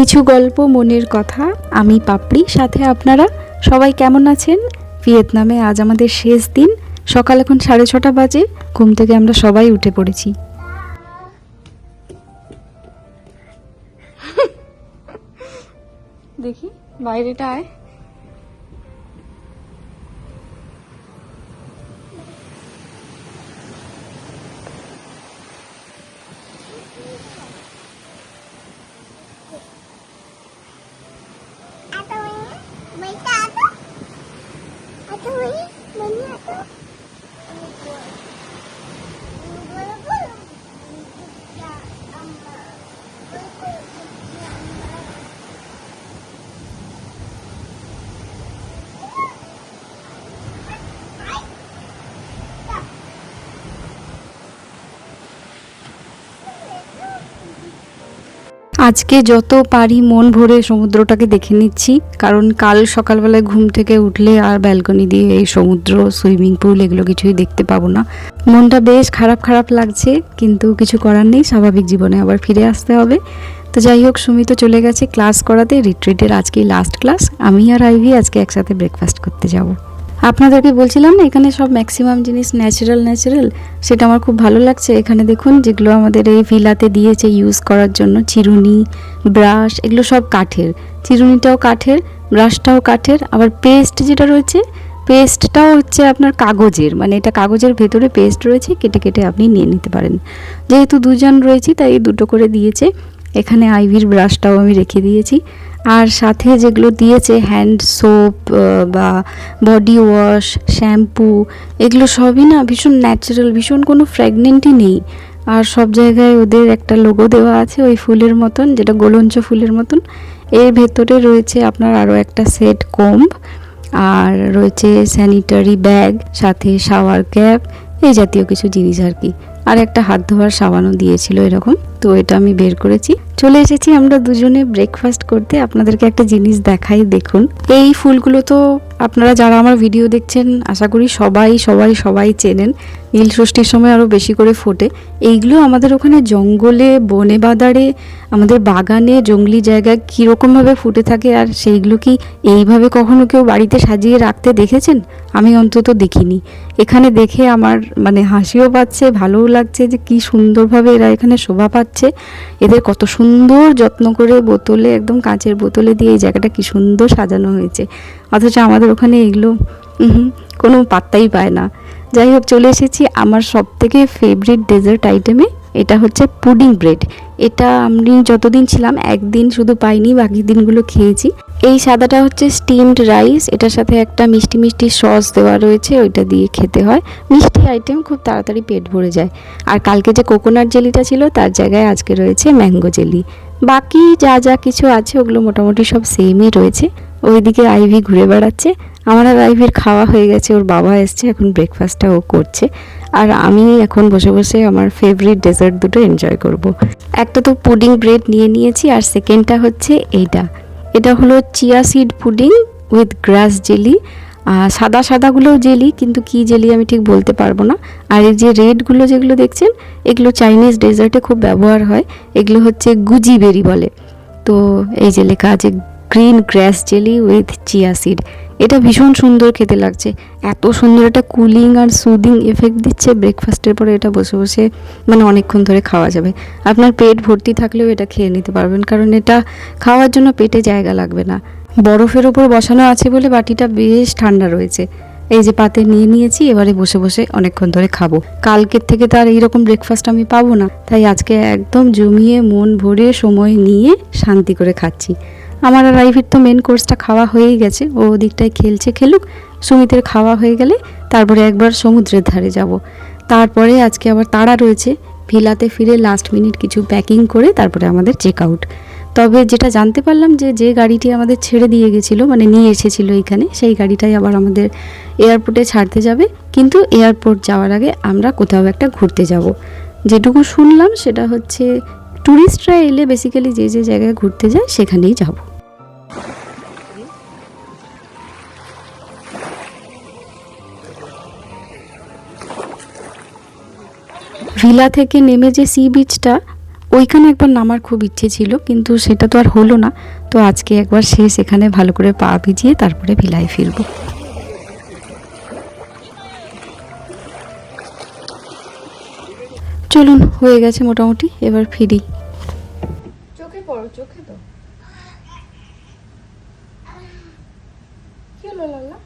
কিছু গল্প মনের কথা, আমি পাপড়ি, সাথে আপনারা সবাই কেমন আছেন? ভিয়েতনামে আজ আমাদের শেষ দিন, সকাল এখন সাড়ে ছটা বাজে, ঘুম থেকে আমরা সবাই উঠে পড়েছি। দেখি, বাইরেটা আয়। আজকে যত পারি মন ভরে সমুদ্রটাকে দেখে নিচ্ছি, কারণ কাল সকালবেলায় ঘুম থেকে উঠলে আর ব্যালকনি দিয়ে এই সমুদ্র সুইমিং পুল এগুলো কিছুই দেখতে পাবো না। মনটা বেশ খারাপ খারাপ লাগছে, কিন্তু কিছু করার নেই, স্বাভাবিক জীবনে আবার ফিরে আসতে হবে। তো যাই হোক সুমিত চলে গেছে ক্লাস করাতে রিট্রিটের আজকেই লাস্ট ক্লাস আমি আর আইভি আজকে একসাথে ব্রেকফাস্ট করতে যাব। আপনাদেরকে বলছিলাম না, এখানে সব ম্যাক্সিমাম জিনিস ন্যাচারাল ন্যাচারাল সেটা আমার খুব ভালো লাগছে। এখানে দেখুন, যেগুলো আমাদের এই ভিলাতে দিয়েছে ইউজ করার জন্য, চিরুনি ব্রাশ এগুলো সব কাঠের। চিরুনিটাও কাঠের ব্রাশটাও কাঠের। আবার পেস্ট যেটা রয়েছে পেস্টটাও হচ্ছে আপনার কাগজের। মানে এটা কাগজের ভেতরে পেস্ট রয়েছে, কেটে কেটে আপনি নিয়ে নিতে পারেন। যেহেতু দুজন রয়েছি, তাই দুটো করে দিয়েছে। এখানে আইভির ব্রাশটাও আমি রেখে দিয়েছি। আর সাথে যেগুলো দিয়েছে হ্যান্ড সোপ বা বডি ওয়াশ শ্যাম্পু এগুলো সবই না ভীষণ ন্যাচারাল ভীষণ কোনো ফ্র্যাগনেন্টই নেই। আর সব জায়গায় ওদের একটা লোগো দেওয়া আছে ওই ফুলের মতন, যেটা গোলঞ্চ ফুলের মতন। এর ভেতরে রয়েছে আপনার আরও একটা সেট কোম্ব আর রয়েছে স্যানিটারি ব্যাগ সাথে শাওয়ার ক্যাপ এই জাতীয় কিছু জিনিস আর কি। আর একটা হাত ধোয়ার সাবানও দিয়েছিল এরকম। তো এটা আমি বের করেছি। চলে এসেছি আমরা দুজনে ব্রেকফাস্ট করতে। আপনাদেরকে একটা জিনিস দেখাই, দেখুন। এই ফুলগুলো তো আপনারা যারা আমার ভিডিও দেখছেন, আশা করি সবাই সবাই সবাই চেনেন। নীল ষষ্ঠীর সময় আরও বেশি করে ফোটে। এইগুলো আমাদের ওখানে জঙ্গলে, বনে বাদারে আমাদের বাগানে, জঙ্গলি জায়গায় কীরকমভাবে ফুটে থাকে আর সেইগুলো কি এইভাবে কখনো কেউ বাড়িতে সাজিয়ে রাখতে দেখেছেন? আমি অন্তত দেখিনি। এখানে দেখে আমার মানে হাসিও পাচ্ছে, ভালোও লাগছে যে কি সুন্দরভাবে এরা এখানে শোভা পাচ্ছে। এদের কত সুন্দর যত্ন করে বোতলে, একদম কাঁচের বোতলে দিয়ে এই জায়গাটা কি সুন্দর সাজানো হয়েছে। অথচ আমাদের ওখানে এগুলো কোনো পাত্তাই পায় না। যাই হোক, চলে এসেছি আমার সব থেকে ফেভারিট ডেজার্ট আইটেমে এটা হচ্ছে পুডিং ব্রেড এটা আমি যতদিন ছিলাম, একদিন শুধু পাইনি, বাকি দিনগুলো খেয়েছি। এই সাদাটা হচ্ছে স্টিমড রাইস এটার সাথে একটা মিষ্টি মিষ্টি সস দেওয়া রয়েছে, ওইটা দিয়ে খেতে হয়। মিষ্টি আইটেম খুব তাড়াতাড়ি পেট ভরে যায়। আর কালকে যে কোকোনাট জেলিটা ছিল, তার জায়গায় আজকে রয়েছে ম্যাঙ্গো জেলি বাকি যা যা কিছু আছে, ওগুলো মোটামুটি সব সেমই রয়েছে। ওইদিকে আইভি ঘুরে বেড়াচ্ছে। আমার আর আইভির খাওয়া হয়ে গেছে, ওর বাবা এসছে, এখন ব্রেকফাস্টটা ও করছে। আর আমি এখন বসে বসে আমার ফেভারিট ডেজার্ট দুটো এনজয় করব। একটা তো পুডিং ব্রেড নিয়ে নিয়েছি আর সেকেন্ডটা হচ্ছে এইটা। এটা হলো chia seed pudding with grass jelly সাদা সাদাগুলোও জেলি কিন্তু কি জেলি আমি ঠিক বলতে পারব না। আর এই যে রেডগুলো যেগুলো দেখছেন, এগুলো চাইনিজ ডেজার্টে খুব ব্যবহার হয়। এগুলো হচ্ছে গুজি বেরি বলে। তো এই যে লেখা আছে green grass jelly with chia seed এটা ভীষণ সুন্দর খেতে লাগছে। এত সুন্দর একটা কুলিং আর সুদিং এফেক্ট দিচ্ছে। ব্রেকফাস্টের পরে এটা বসে বসে মানে অনেকক্ষণ ধরে খাওয়া যাবে। আপনার পেট ভর্তি থাকলেও এটা খেয়ে নিতে পারবেন, কারণ এটা খাওয়ার জন্য পেটে জায়গা লাগবে না। বরফের ওপর বসানো আছে বলে বাটিটা বেশ ঠান্ডা রয়েছে। এই যে পাতে নিয়ে নিয়েছি, এবারে বসে বসে অনেকক্ষণ ধরে খাব। কালকের থেকে তো আর এইরকম ব্রেকফাস্ট আমি পাবো না। তাই আজকে একদম জমিয়ে মন ভরে সময় নিয়ে শান্তি করে খাচ্ছি। আমার আর রাইভির তো মেন কোর্সটা খাওয়া হয়েই গেছে। ও দিকটায় খেলছে, খেলুক। সুমিতের খাওয়া হয়ে গেলে তারপরে একবার সমুদ্রের ধারে যাব। তারপরে আজকে আবার তাড়া রয়েছে। ভিলাতে ফিরে লাস্ট মিনিট কিছু প্যাকিং করে তারপরে আমাদের চেক আউট তবে যেটা জানতে পারলাম যে যে গাড়িটি আমাদের ছেড়ে দিয়ে গেছিল মানে নিয়ে এসেছিল এখানে, সেই গাড়িটাই আবার আমাদের এয়ারপোর্টে ছাড়তে যাবে। কিন্তু এয়ারপোর্ট যাওয়ার আগে আমরা কোথাও একটা ঘুরতে যাব। যেটুকু শুনলাম সেটা হচ্ছে ট্যুরিস্টরা এলে বেসিক্যালি যে যে জায়গায় ঘুরতে যায় সেখানেই যাব। ভিলা থেকে নেমে যে সি বিচটা, ওইখানে একবার নামার খুব ইচ্ছে ছিল, কিন্তু সেটা তো আর হলো না। তো আজকে একবার শেষ এখানে ভালো করে পা ভিজিয়ে তারপরে ভিলায় ফিরবো। চলুন, হয়ে গেছে মোটামুটি, এবার ফিরি। চোখে পড়ো, চোখে তো। কি হলো লাল্লা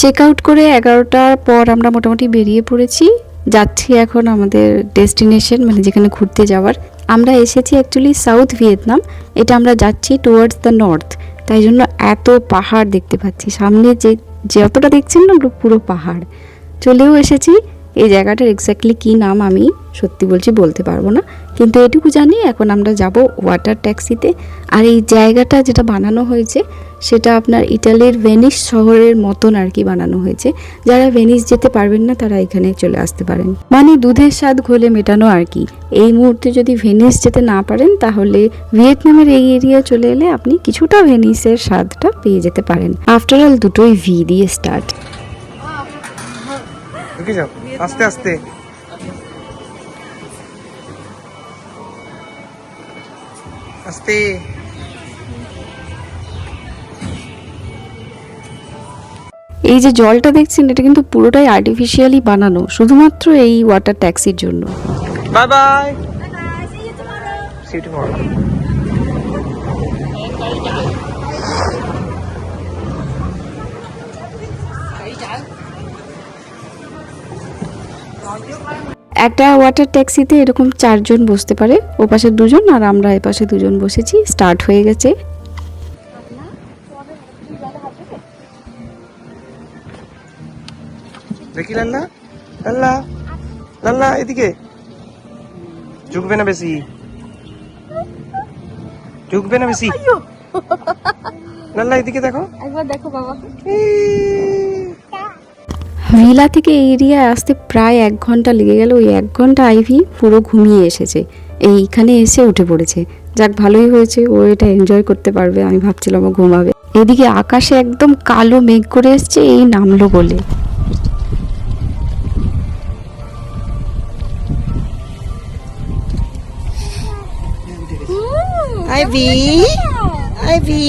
চেক আউট করে এগারোটার পর আমরা মোটামুটি বেরিয়ে পড়েছি। যাচ্ছি এখন আমাদের ডেস্টিনেশন মানে যেখানে ঘুরতে যাওয়ার। আমরা এসেছি অ্যাকচুয়ালি সাউথ ভিয়েতনাম এটা আমরা যাচ্ছি টুয়ার্ডস দ্য নর্থ তাই জন্য এত পাহাড় দেখতে পাচ্ছি। সামনে যে যতটা দেখছেন না পুরো পাহাড়। চলেও এসেছি। এই জায়গাটার এক্স্যাক্টলি কী নাম আমি সত্যি বলছি বলতে পারব না। কিন্তু এটুকু জানি এখন আমরা যাব ওয়াটার ট্যাক্সিতে আর এই জায়গাটা যেটা বানানো হয়েছে, সেটা আপনার ইটালির ভেনিস শহরের মতন আর কি বানানো হয়েছে। যারা ভেনিস যেতে পারবেন না, তারা এখানে চলে আসতে পারেন। মানে দুধের স্বাদ ঘোলে মেটানো আর কি। এই মুহূর্তে যদি ভেনিস যেতে না পারেন, তাহলে ভিয়েতনামের এই এরিয়া চলে এলে আপনি কিছুটা ভেনিসের স্বাদটা পেয়ে যেতে পারেন। আফটার অল দুটোই ভি দিয়ে স্টার্ট আস্তে আস্তে। আস্তে এই যে জলটা দেখছেন এটা কিন্তু পুরোটাই আর্টিফিশিয়ালি বানানো শুধুমাত্র এই ওয়াটার ট্যাক্সির জন্য। বাই বাই সি টুমরো একটা ওয়াটার ট্যাক্সিতে এরকম চারজন বসতে পারে। ও পাশে দুজন আর আমরা এ পাশে দুজন বসেছি। স্টার্ট হয়ে গেছে। দেখি লাল্লা। লাল্লা। লাল্লা এদিকে। ঝুঁকবে না বেশি। ঝুঁকবে না বেশি। লাল্লা এদিকে দেখো। একবার দেখো বাবা। ভিলা থেকে এরিয়ায় আসতে প্রায় এক ঘণ্টা লেগে গেল। ওই এক ঘণ্টা আইভি পুরো ঘুমিয়ে এসেছে। এইখানে এসে উঠে পড়েছে। যাক, ভালোই হয়েছে। ও এটা এনজয় করতে পারবে। আমি ভাবছিলাম ও ঘুমাবে। এদিকে আকাশে একদম কালো মেঘ করে এসছে। এই নামলো বলে। আইভি আইভি।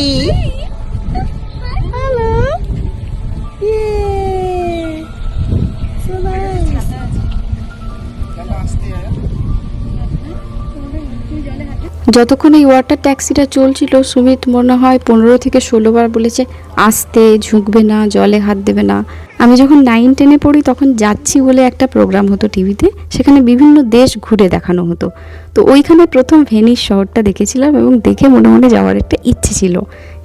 যতক্ষণ এই ওয়াটার ট্যাক্সিটা চলছিল, সুমিত মনে হয় পনেরো থেকে ষোলো বার বলেছে, আসতে, ঝুঁকবে না, জলে হাত দেবে না। আমি যখন নাইন টেনে পড়ি, তখন যাচ্ছি বলে একটা প্রোগ্রাম হতো টিভিতে, সেখানে বিভিন্ন দেশ ঘুরে দেখানো হতো। তো ওইখানে প্রথম ভেনিস শহরটা দেখেছিলাম এবং দেখে মনে মনে যাওয়ার একটা ইচ্ছে ছিল।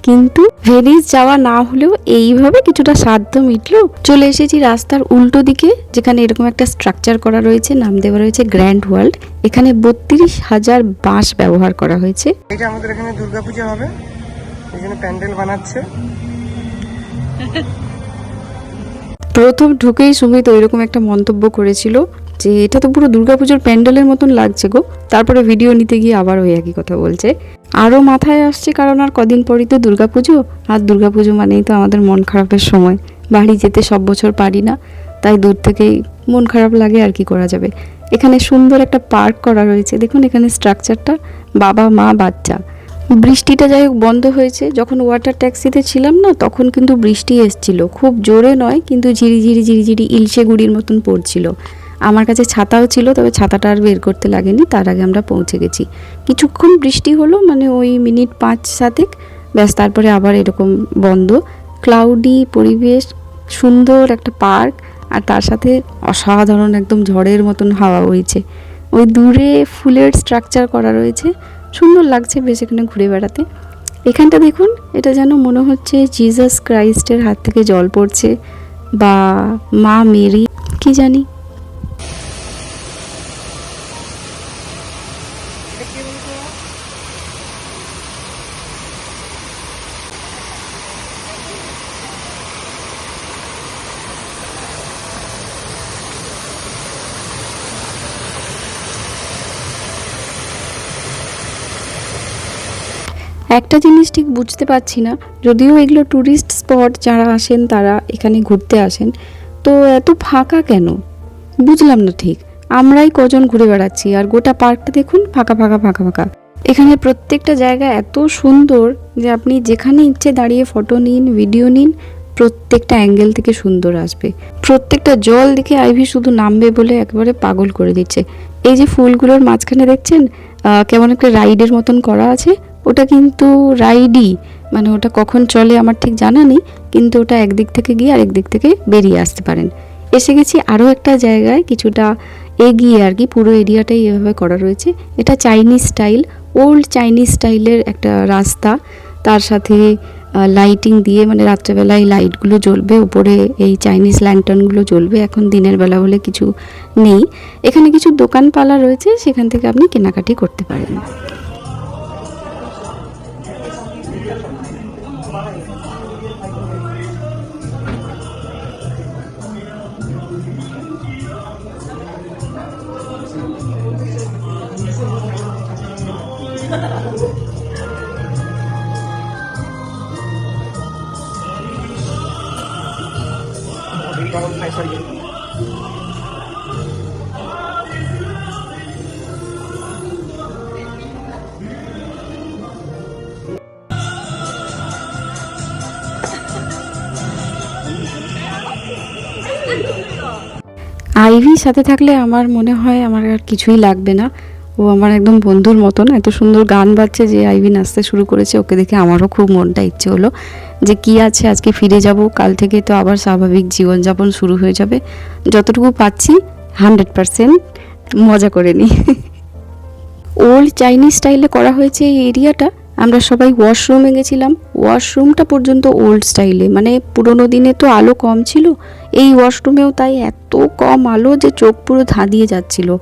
কিন্তু ভেনিস যাওয়া না হলেও এইভাবে কিছুটা সাধ্য মিটলো। চলে এসেছি রাস্তার উল্টো দিকে যেখানে এরকম একটা স্ট্রাকচার করা রয়েছে নাম দেওয়া রয়েছে গ্র্যান্ড ওয়ার্ল্ড এখানে বত্রিশ হাজার বাঁশ ব্যবহার করা হয়েছে। এটা আমাদের এখানে দুর্গাপূজা হবে। এখানে প্যান্ডেল বানাচ্ছে। প্রথম ঢুকেই সুমিত ওইরকম একটা মন্তব্য করেছিল। যে এটা তো পুরো দুর্গাপুজোর প্যান্ডেলের মতন লাগছে গো। তারপরে ভিডিও নিতে গিয়ে আবার ওই একই কথা বলছে। আরও মাথায় আসছে কারণ আর কদিন পরই তো দুর্গাপুজো, আর দুর্গাপুজো মানেই তো আমাদের মন খারাপের সময়। বাড়ি যেতে সব বছর পারি না, তাই দূর থেকেই মন খারাপ লাগে আর কি করা যাবে। এখানে সুন্দর একটা পার্ক করা রয়েছে, দেখুন এখানে স্ট্রাকচারটা বাবা, মা, বাচ্চা। বৃষ্টিটা যাই হোক বন্ধ হয়েছে, যখন ওয়াটার ট্যাক্সিতে ছিলাম না, তখন কিন্তু বৃষ্টি এসছিল। খুব জোরে নয়, কিন্তু ঝিরিঝিরি ঝিরিঝিরি ইলশে গুড়ির মতন পড়ছিল। আমার কাছে ছাতাও ছিল, তবে ছাতাটা আর বের করতে লাগেনি, তার আগে আমরা পৌঁছে গেছি। কিছুক্ষণ বৃষ্টি হলো মানে ওই মিনিট পাঁচ সাতেক, ব্যাস তারপরে আবার এরকম বন্ধ। ক্লাউডি পরিবেশ, সুন্দর একটা পার্ক, আর তার সাথে অসাধারণ একদম ঝড়ের মতন হাওয়া বইছে। ওই দূরে ফুলের স্ট্রাকচার করা রয়েছে, সুন্দর লাগছে বেশ এখানে ঘুরে বেড়াতে। এখানটা দেখুন, এটা যেন মনে হচ্ছে জিজাস ক্রাইস্টের হাত থেকে জল পড়ছে, বা মা মেরি, কি জানি। একটা জিনিস ঠিক বুঝতে পারছি না, যদিও এগুলো ট্যুরিস্ট স্পট যারা আসেন তারা এখানে ঘুরতে আসেন, তো এত ফাঁকা কেন? বুঝলাম না ঠিক, আমরাই কজন ঘুরে বেড়াচ্ছি আর গোটা পার্কটা দেখুন ফাঁকা ফাঁকা ফাঁকা ফাঁকা। এখানে প্রত্যেকটা জায়গা এত সুন্দর যে আপনি যেখানে ইচ্ছে দাঁড়িয়ে ফটো নিন ভিডিও নিন, প্রত্যেকটা অ্যাঙ্গেল থেকে সুন্দর আসবে। প্রত্যেকটা জল দেখে আইভি শুধু নামবে বলে একবারে পাগল করে দিচ্ছে। এই যে ফুলগুলোর মাঝখানে দেখছেন কেমন একটা রাইডের মতন করা আছে ওটা কিন্তু রাইডই। মানে ওটা কখন চলে আমার ঠিক জানা নেই, কিন্তু ওটা একদিক থেকে গিয়ে আরেক দিক থেকে বেরিয়ে আসতে পারেন। এসে গেছি আরও একটা জায়গায়, কিছুটা এগিয়ে আর কি, পুরো এরিয়াটাই এভাবে করা রয়েছে। এটা চাইনিজ স্টাইল, ওল্ড চাইনিজ স্টাইলের একটা রাস্তা। তার সাথে লাইটিং দিয়ে মানে রাত্রেবেলায় লাইটগুলো জ্বলবে, উপরে এই চাইনিজ ল্যান্টার্নগুলো জ্বলবে, এখন দিনের বেলা বলে কিছু নেই। এখানে কিছু দোকানপালা রয়েছে, সেখান থেকে আপনি কেনাকাটি করতে পারেন। আইভির সাথে থাকলে আমার মনে হয় আমার আর কিছুই লাগবে না। ও আমার একদম বন্ধুর মতন। এত সুন্দর গান বাজছে যে আইভি নাচতে শুরু করেছে। ওকে দেখে আমারও খুব মনটা ইচ্ছে হলো যে কি আছে, আজকে ফিরে যাব। কাল থেকে তো আবার স্বাভাবিক জীবনযাপন শুরু হয়ে যাবে। যতটুকু পাচ্ছি, হান্ড্রেড পারসেন্ট মজা করে নিই। ওল্ড চাইনিজ স্টাইলে করা হয়েছে এই এরিয়াটা। আমরা সবাই ওয়াশরুমে গেছিলাম। ওয়াশরুমটা পর্যন্ত ওল্ড স্টাইলে। মানে পুরোনো দিনে তো আলো কম ছিল। এই ওয়াশরুমেও তাই এত কম আলো যে চোখ পুরো ধাঁধিয়ে যাচ্ছিল।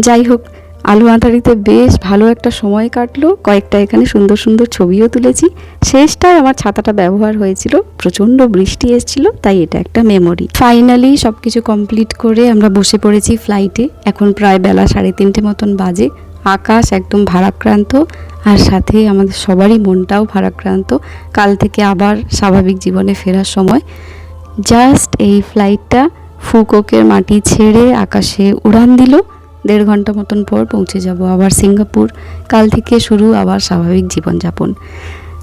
যাই হোক, আলো আঁধারিতে বেশ ভালো একটা সময় কাটলো। কয়েকটা এখানে সুন্দর সুন্দর ছবিও তুলেছি। শেষটায় আমার ছাতাটা ব্যবহার হয়েছিল। প্রচণ্ড বৃষ্টি এসেছিল, তাই এটা একটা মেমোরি। ফাইনালি সব কিছু কমপ্লিট করে আমরা বসে পড়েছি ফ্লাইটে। এখন প্রায় বেলা সাড়ে তিনটে মতন বাজে। আকাশ একদম ভারাক্রান্ত, আর সাথে আমাদের সবারই মনটাও ভারাক্রান্ত। কাল থেকে আবার স্বাভাবিক জীবনে ফেরার সময়। জাস্ট এই ফ্লাইটটা ফুকোকের মাটি ছেড়ে আকাশে উড়ান দিল। দেড় ঘণ্টা মতন পর পৌঁছে যাব আবার সিঙ্গাপুর। কাল থেকে শুরু আবার স্বাভাবিক জীবনযাপন।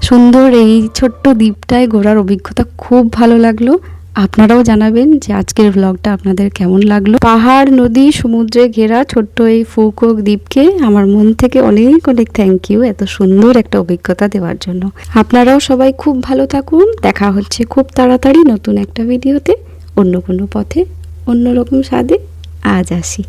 সুন্দর এই ছোট্ট দ্বীপটায় ঘোরার অভিজ্ঞতা খুব ভালো লাগল। আপনারাও জানাবেন যে আজকের ব্লগটা আপনাদের কেমন লাগল। পাহাড়, নদী, সমুদ্রে ঘেরা ছোট্ট এই ফুকক দ্বীপকে আমার মন থেকে অনেক অনেক থ্যাংক ইউ এত সুন্দর একটা অভিজ্ঞতা দেওয়ার জন্য। আপনারাও সবাই খুব ভালো থাকুন। দেখা হচ্ছে খুব তাড়াতাড়ি নতুন একটা ভিডিওতে অন্য কোনো পথে, অন্যরকম স্বাদে আজ আসি।